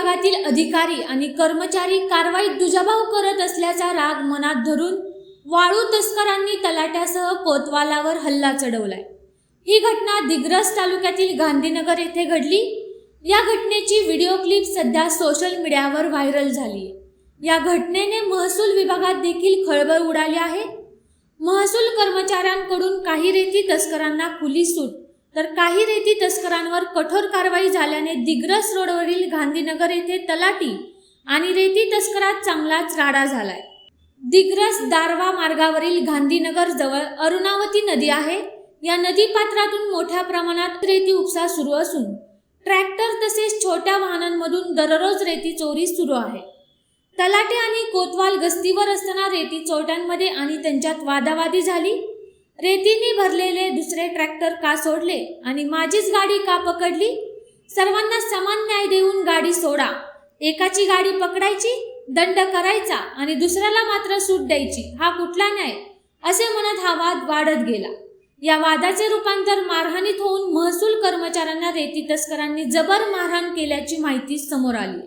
विभागातील अधिकारी आणि कर्मचारी कारवाईत दुजाभाव करत असल्याचा राग मनात धरून वाळू तस्करांनी तलाट्यासह कोतवालावर हल्ला चढवलाय. ही घटना दिग्रस तालुक्यातील गांधीनगर येथे घडली. या घटनेची व्हिडिओ क्लिप सध्या सोशल मीडियावर व्हायरल झाली या घटनेने महसूल विभागात देखील खळबळ उडाली आहे. महसूल कर्मचाऱ्यांकडून काही रेती तस्करांना खुली सूट तर काही रेती तस्करांवर कठोर कारवाई झाल्याने दिग्रस रोडवरील गांधीनगर येथे तलाटी आणि रेती तस्करात चांगलाच राडा झालाय. दिग्रस दारवा मार्गावरील गांधीनगर जवळ अरुणावती नदी आहे. या नदीपात्रातून मोठ्या प्रमाणात रेती उपसा सुरू असून ट्रॅक्टर तसेच छोट्या वाहनांमधून दररोज रेती चोरी सुरू आहे. तलाटे आणि कोतवाल गस्तीवर असताना रेती चोरट्यांमध्ये आणि त्यांच्यात वादावादी झाली. रेतीने भरलेले दुसरे ट्रॅक्टर का सोडले आणि माझीच गाडी का पकडली? सर्वांना समान न्याय देऊन गाडी सोडा. एकाची गाडी पकडायची दंड करायचा आणि दुसऱ्याला मात्र सूट द्यायची. हा कुठला न्याय? असे म्हणत हा वाद वाढत गेला. या वादाचे रूपांतर मारहाणीत होऊन महसूल कर्मचाऱ्यांना रेती तस्करांनी जबर मारहाण केल्याची माहिती समोर आली.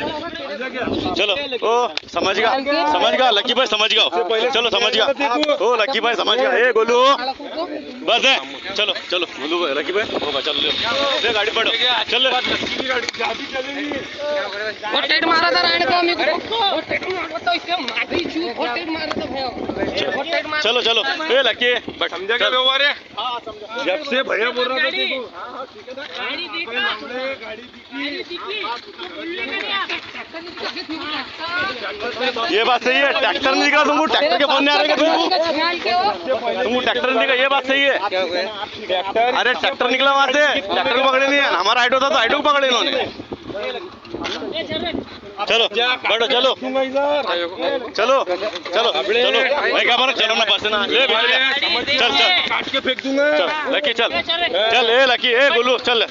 चलो ओ समझ गया समझ गया लकी भाई समझ गया चलो समझ गया ओ लकी भाई समझ गया ए गोलू। बस है चलो चलो। गोलू भाई लकी भाई। हो बा चलो ले। गाड़ी पड़ो चल मारा था राणी को मी चलो चलो। ए लकी समझा क्या व्यवहार है? जब से भैया बोल रहा था देखो। गाड़ी देखा। गाड़ी दिखी। ये बात सही है ट्रैक्टर नहीं दिखा तुमको ट्रैक्टर के फ़ोन नहीं आ रहे क्या तुमको तुमको ट्रैक्टर नहीं दिखा ये बात सही है। अरे ट्रैक्टर निकला वहाँ से। ट्रैक्टर को पकड़े नहीं है। हमारा आइटो था तो आइटो को पकड़े इन्होंने। चलो बैठो चलो। चलो चलो चलो। भाई क्या बोला? चलो ना बस ना। ले चल चल। काट के फेंक दूँगा। चल लकी चल। चल ए लकी ए गोलू चल।